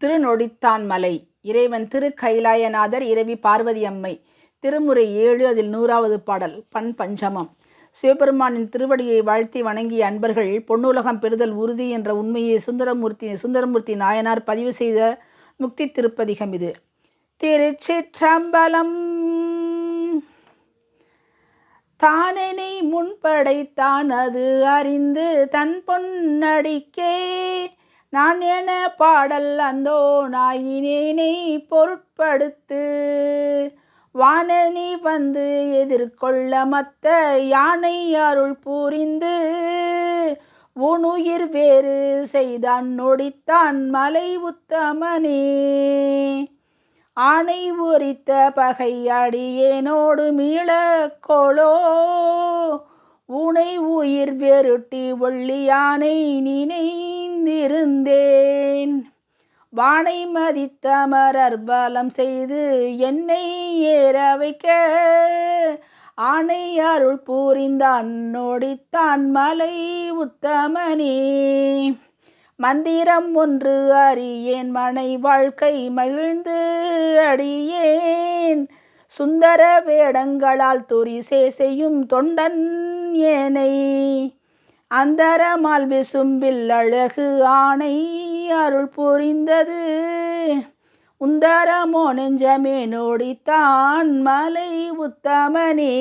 திருநொடித்தான் மலை. இறைவன் திரு கைலாயநாதர் இரவி பார்வதி அம்மை. திருமுறை ஏழு அதில் நூறாவது பாடல் பண் பஞ்சமம். சிவபெருமானின் திருவடியை வாழ்த்தி வணங்கிய அன்பர்கள் பொன்னுலகம் பெறுதல் உறுதி என்ற உண்மையை சுந்தரமூர்த்தி சுந்தரமூர்த்தி நாயனார் பதிவு செய்த முக்தி திருப்பதிகம் இது. திருச்சிற்றம்பலம் தானெனை முன்படைத்தான் அது அறிந்து தன் பொன்னடிக்கே நான் என பாடல் அந்தோ நாயினேனை பொருட்படுத்து வானனி வந்து எதிர்கொள்ள மத்த யானை அருள் புரிந்து உனுயிர் வேறு செய்தான் நொடித்தான் மலை உத்தமனே. ஆணை உரித்த பகையடியேனோடு மீளக்கோளோ உனை உயிர் வெருட்டி ஒள்ளியானை அறிந்திருந்தேன் வானை மதித்த மரர் பலம் செய்து என்னை ஏற வைக்க. ஆணை அருள் புரிந்தான் நொடித்தான் மலை உத்தமனே. மந்திரம் ஒன்று அறியேன் மனை வாழ்க்கை மகிழ்ந்து அடியேன். சுந்தர வேடங்களால் துரிசே செய்யும் தொண்டன் ஏனை. அந்தரமால் விசும்பில் அழகு ஆணை அருள் புரிந்தது. உந்தரமோ நெஞ்சமே நோடித்தான் மலை உத்தமனே.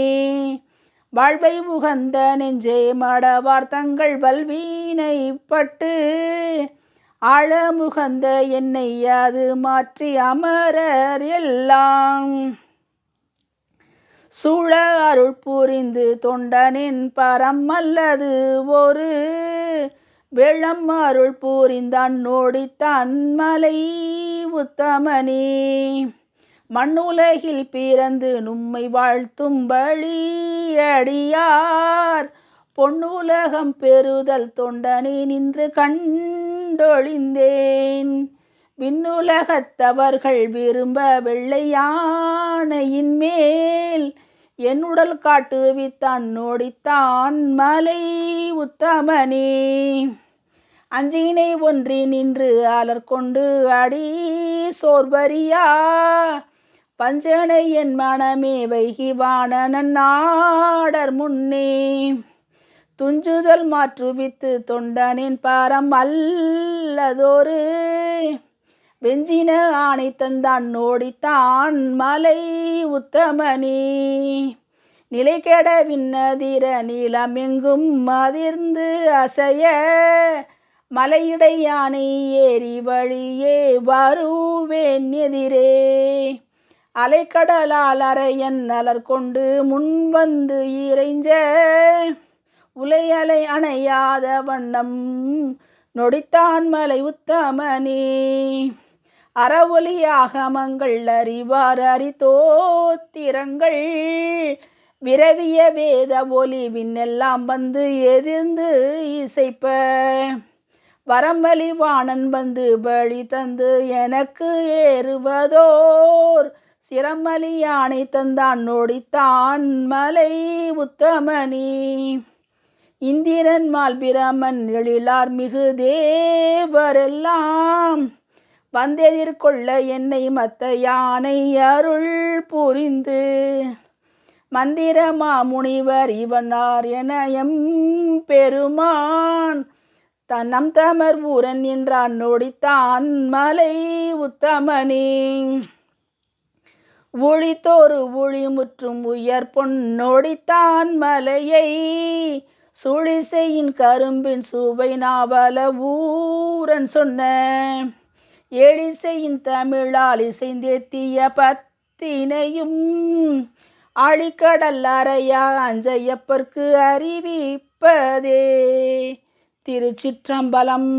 வாழ்வை உகந்த நெஞ்சே மடவார் தங்கள் வல்வீனை பட்டு. ஆழமுகந்த என்னை அது மாற்றி அமரர் எல்லாம். சூழ அருள் புரிந்து தொண்டனின் பரம் அல்லது ஒரு வெள்ளம் அருள் புரிந்தான் நோடி தன்மலை உத்தமனே. மண்ணுலகில் பிறந்து நும்மை வாழ்த்தும் வழியடியார். பொன்னுலகம் பெறுதல் தொண்டனே நின்று கண்டொழிந்தேன். விண்ணுலகத்தவர்கள் விரும்ப வெள்ளையானையின் மேல் என் உடல் காட்டு வித்தான் நோடித்தான் மலை உத்தமனே. அஞ்சினை ஒன்றி நின்று அலர் கொண்டு அடி சோர்வரியா பஞ்சனை என் மனமே வைகி வாணனன் நாடர் முன்னே. துஞ்சுதல் மாற்றுவித்து தொண்டனின் பாரம் அல்லதொரு. வெஞ்சின ஆணை தந்தான் நோடித்தான் மலை உத்தமனே. நிலை கெட விண்ணதிர நீளமெங்கும் அதிர்ந்து அசைய மலையிடை யானை ஏறி வழியே வருவேன் எதிரே அலைக்கடலால் அறையன் அலர் கொண்டு முன் வந்து இறைஞ்ச உலையலை அணையாத வண்ணம் நொடித்தான் மலை உத்தமனே. அறவொலியாகமங்கள் அறிவார் அறிதோத்திரங்கள் விரவிய வேத ஒலி விண்ணெல்லாம் வந்து எதிர்ந்து இசைப்ப. வரம்பலிவாணன் வந்து வழி தந்து எனக்கு ஏறுவதோர். சிரமலி யானை தந்தான் நொடித்தான் மலை உத்தமணி இந்திரன் மால் பிரமன் எழிலார் மிகு தேவரெல்லாம் வந்தெதிர்கொள்ள என்னை மத்த யானை அருள் புரிந்து. மந்திரமா முனிவர் இவனார் என எம் பெருமான். தன்னம் தமர் ஊரன் என்றான் நொடித்தான் மலை உத்தமனே. ஒளித்தோறு ஒளி முற்றும் உயர் பொன்னொடித்தான் மலையை. சுழிசையின் கரும்பின் சுவை நாவல ஊரன் சொன்ன. எழிசையின் தமிழால் இசைந்தேத்திய பத்தினையும் ஆழிக்கடல் அறையா அஞ்சையப்பர்க்கு அறிவிப்பதே. திருச்சிற்றம்பலம்.